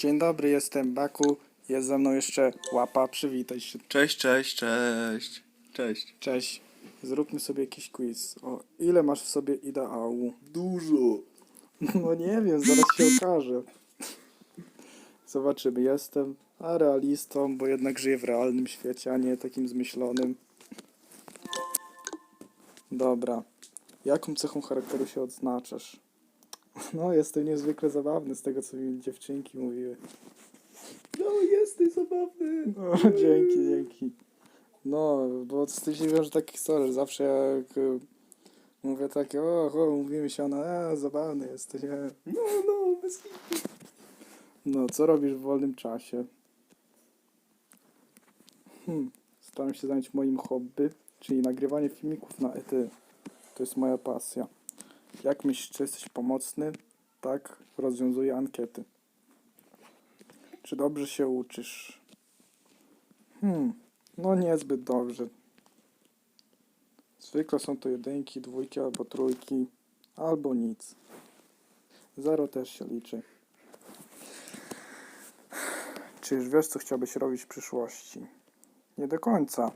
Dzień dobry, jestem Baku. Jest ze mną jeszcze Łapa, przywitaj się. Cześć, cześć, cześć. Cześć. Cześć. Zróbmy sobie jakiś quiz. O, ile masz w sobie ideału? Dużo. No nie wiem, zaraz się okaże. Zobaczymy, jestem a realistą, bo jednak żyję w realnym świecie, a nie takim zmyślonym. Dobra. Jaką cechą charakteru się odznaczasz? No, jestem niezwykle zabawny z tego, co mi dziewczynki mówiły. No, jesteś zabawny. No, dzięki, dzięki. No, bo z tym się wiąże taki historia, zawsze jak y, mówię takie, o, o mówimy się, ona, a, zabawny jesteś, e. No, no, bez. No, co robisz w wolnym czasie? Hmm, staram się zająć moim hobby, czyli nagrywanie filmików na ET. To jest moja pasja. Jak myślisz, czy jesteś pomocny? Tak, rozwiązuję ankiety. Czy dobrze się uczysz? Hmm, no niezbyt dobrze. Zwykle są to jedynki, dwójki albo trójki, albo nic. Zero też się liczy. Czy już wiesz, co chciałbyś robić w przyszłości? Nie do końca,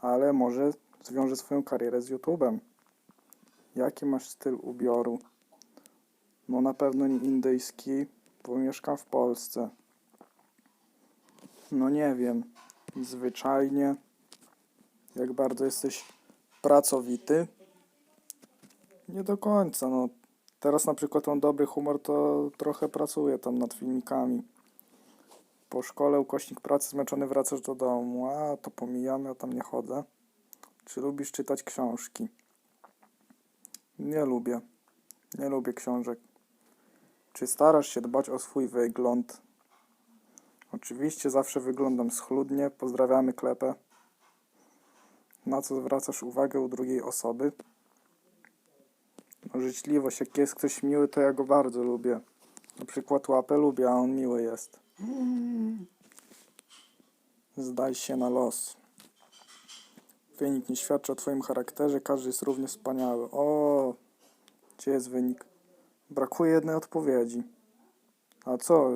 ale może zwiążę swoją karierę z YouTube'em. Jaki masz styl ubioru? No na pewno nie indyjski, bo mieszkam w Polsce. No nie wiem, zwyczajnie. Jak bardzo jesteś pracowity? Nie do końca, no. Teraz na przykład mam dobry humor, to trochę pracuję tam nad filmikami. Po szkole ukośnik pracy zmęczony wracasz do domu, a to pomijamy, ja tam nie chodzę. Czy lubisz czytać książki? Nie lubię. Nie lubię książek. Czy starasz się dbać o swój wygląd? Oczywiście zawsze wyglądam schludnie. Pozdrawiamy klepę. Na co zwracasz uwagę u drugiej osoby? No, życzliwość. Jak jest ktoś miły, to ja go bardzo lubię. Na przykład łapę lubię, a on miły jest. Zdaj się na los. Wynik nie świadczy o twoim charakterze, każdy jest równie wspaniały. O, gdzie jest wynik? Brakuje jednej odpowiedzi. A co?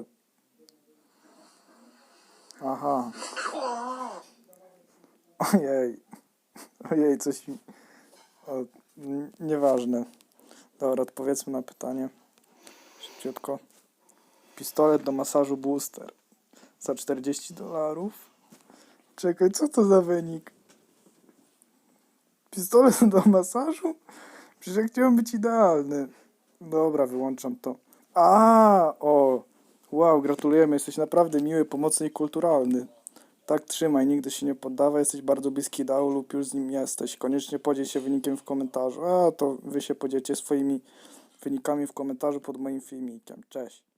Aha. Ojej. Ojej, coś. O, nieważne. Dobra, odpowiedzmy na pytanie. Szybciutko. Pistolet do masażu booster. Za 40 dolarów. Czekaj, co to za wynik? Pistolet do masażu? Przecież ja chciałem być idealny. Dobra, wyłączam to. A, o! Wow, gratulujemy, jesteś naprawdę miły, pomocny i kulturalny. Tak trzymaj, nigdy się nie poddawaj, jesteś bardzo bliski ideału lub już z nim jesteś. Koniecznie podziel się wynikiem w komentarzu. A, to wy się podzielcie swoimi wynikami w komentarzu pod moim filmikiem. Cześć.